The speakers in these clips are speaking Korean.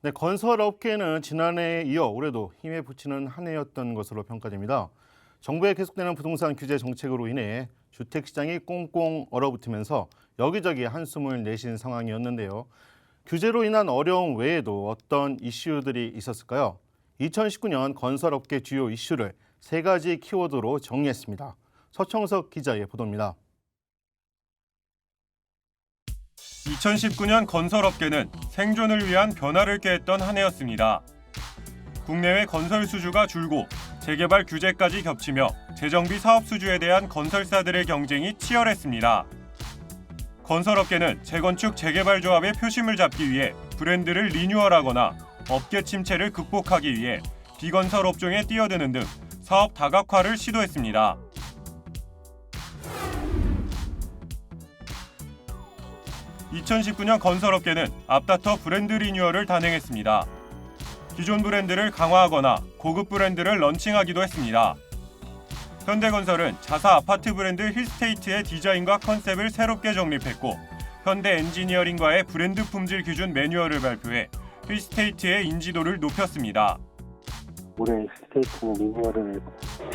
네, 건설 업계는 지난해에 이어 올해도 힘에 부치는 한 해였던 것으로 평가됩니다. 정부의 계속되는 부동산 규제 정책으로 인해 주택 시장이 꽁꽁 얼어붙으면서 여기저기 한숨을 내신 상황이었는데요. 규제로 인한 어려움 외에도 어떤 이슈들이 있었을까요? 2019년 건설업계 주요 이슈를 세 가지 키워드로 정리했습니다. 서청석 기자의 보도입니다. 2019년 건설업계는 생존을 위한 변화를 꾀했던 한 해였습니다. 국내외 건설 수주가 줄고 재개발 규제까지 겹치며 재정비 사업 수주에 대한 건설사들의 경쟁이 치열했습니다. 건설업계는 재건축 재개발 조합의 표심을 잡기 위해 브랜드를 리뉴얼하거나 업계 침체를 극복하기 위해 비건설 업종에 뛰어드는 등 사업 다각화를 시도했습니다. (2019년) 건설업계는 앞다퉈 브랜드 리뉴얼을 단행했습니다. 기존 브랜드를 강화하거나 고급 브랜드를 런칭하기도 했습니다. 현대건설은 자사 아파트 브랜드 힐스테이트의 디자인과 컨셉을 새롭게 정립했고 현대 엔지니어링과의 브랜드 품질 기준 매뉴얼을 발표해 힐스테이트의 인지도를 높였습니다. 올해 스테이트는 리뉴얼을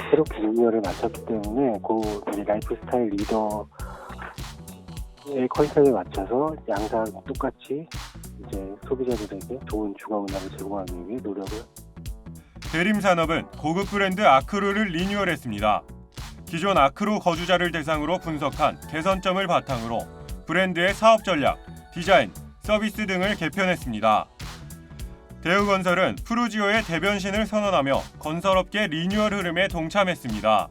새롭게 리뉴얼을 마쳤기 때문에 그 이제 라이프 스타일 리더의 컨셉에 맞춰서 양상 똑같이 이제 소비자들에게 좋은 주거 문화를 제공하기 위해 노력을 대림 산업은 고급 브랜드 아크로를 리뉴얼했습니다. 기존 아크로 거주자를 대상으로 분석한 개선점을 바탕으로 브랜드의 사업 전략, 디자인, 서비스 등을 개편했습니다. 대우건설은 푸르지오의 대변신을 선언하며 건설업계 리뉴얼 흐름에 동참했습니다.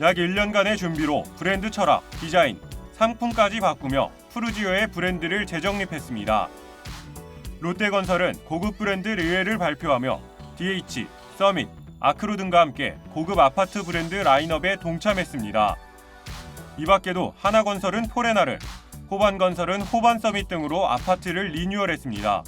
약 1년간의 준비로 브랜드 철학, 디자인, 상품까지 바꾸며 푸르지오의 브랜드를 재정립했습니다. 롯데건설은 고급 브랜드 르웨를 발표하며 DH, 서밋, 아크루 등과 함께 고급 아파트 브랜드 라인업에 동참했습니다. 이 밖에도 하나건설은 포레나를, 호반건설은 호반 서밋 등으로 아파트를 리뉴얼했습니다.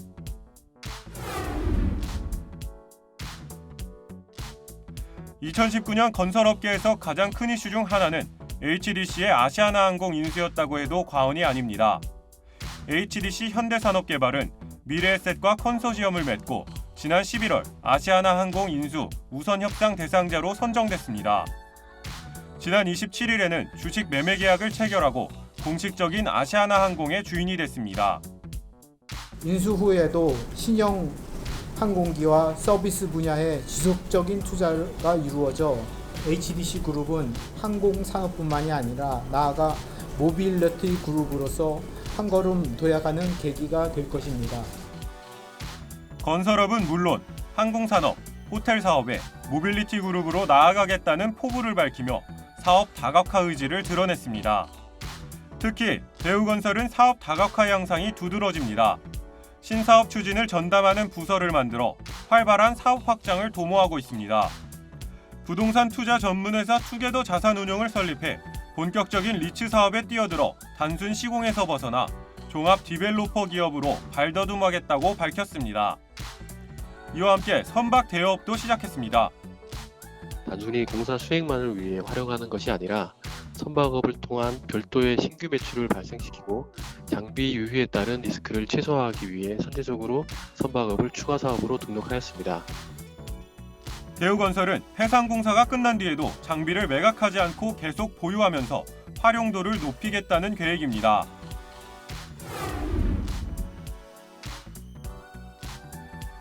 (2019년) 건설업계에서 가장 큰 이슈 중 하나는 HDC의 아시아나항공 인수였다고 해도 과언이 아닙니다. HDC 현대산업개발은 미래에셋과 컨소시엄을 맺고 지난 11월 아시아나 항공 인수 우선 협상 대상자로 선정됐습니다. 지난 27일에는 주식 매매 계약을 체결하고 공식적인 아시아나 항공의 주인이 됐습니다. 인수 후에도 신형 항공기와 서비스 분야에 지속적인 투자가 이루어져 HDC 그룹은 항공 산업뿐만이 아니라 나아가 모빌리티 그룹으로서 한 걸음 도약하는 계기가 될 것입니다. 건설업은 물론 항공산업, 호텔 사업에 모빌리티 그룹으로 나아가겠다는 포부를 밝히며 사업 다각화 의지를 드러냈습니다. 특히 대우건설은 사업 다각화 양상이 두드러집니다. 신사업 추진을 전담하는 부서를 만들어 활발한 사업 확장을 도모하고 있습니다. 부동산 투자 전문회사 투게더 자산운용을 설립해 본격적인 리츠 사업에 뛰어들어 단순 시공에서 벗어나 종합 디벨로퍼 기업으로 발더듬하겠다고 밝혔습니다. 이와 함께 선박 대여업도 시작했습니다. 단순히 공사 수행만을 위해 활용하는 것이 아니라 선박업을 통한 별도의 신규 매출을 발생시키고 장비 유휴에 따른 리스크를 최소화하기 위해 선제적으로 선박업을 추가 사업으로 등록하였습니다. 대우건설은 해상공사가 끝난 뒤에도 장비를 매각하지 않고 계속 보유하면서 활용도를 높이겠다는 계획입니다.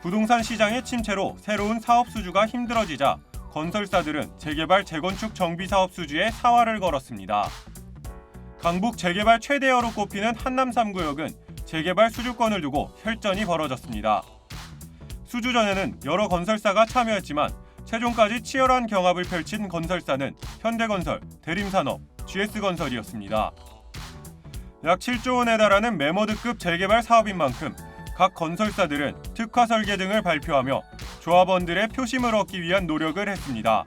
부동산 시장의 침체로 새로운 사업 수주가 힘들어지자 건설사들은 재개발 재건축 정비 사업 수주에 사활을 걸었습니다. 강북 재개발 최대어로 꼽히는 한남 3구역은 재개발 수주권을 두고 혈전이 벌어졌습니다. 수주 전에는 여러 건설사가 참여했지만 최종까지 치열한 경합을 펼친 건설사는 현대건설, 대림산업, GS건설이었습니다. 약 7조 원에 달하는 메모드급 재개발 사업인 만큼 각 건설사들은 특화 설계 등을 발표하며 조합원들의 표심을 얻기 위한 노력을 했습니다.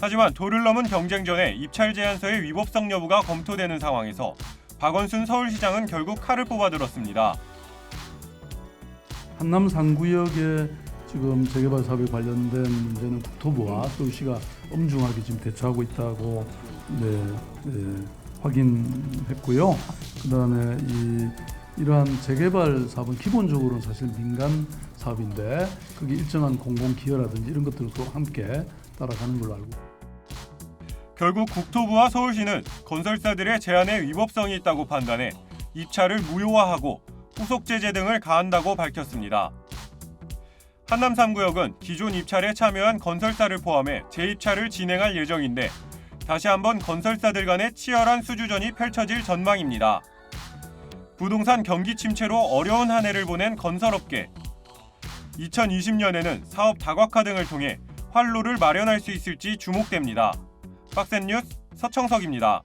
하지만 도를 넘은 경쟁전에 입찰 제한서의 위법성 여부가 검토되는 상황에서 박원순 서울시장은 결국 칼을 뽑아들었습니다. 한남 3구역의 지금 재개발 사업에 관련된 문제는 국토부와 서울시가 엄중하게 지금 대처하고 있다고 네, 네, 확인했고요. 그다음에 이 이러한 재개발 사업은 기본적으로는 사실 민간 사업인데 그게 일정한 공공 기여라든지 이런 것들도 함께 따라가는 걸로 알고 결국 국토부와 서울시는 건설사들의 제안에 위법성이 있다고 판단해 입찰을 무효화하고 후속 제재 등을 가한다고 밝혔습니다. 한남 3구역은 기존 입찰에 참여한 건설사를 포함해 재입찰을 진행할 예정인데 다시 한번 건설사들 간의 치열한 수주전이 펼쳐질 전망입니다. 부동산 경기 침체로 어려운 한 해를 보낸 건설업계. 2020년에는 사업 다각화 등을 통해 활로를 마련할 수 있을지 주목됩니다. 박센 뉴스 서청석입니다.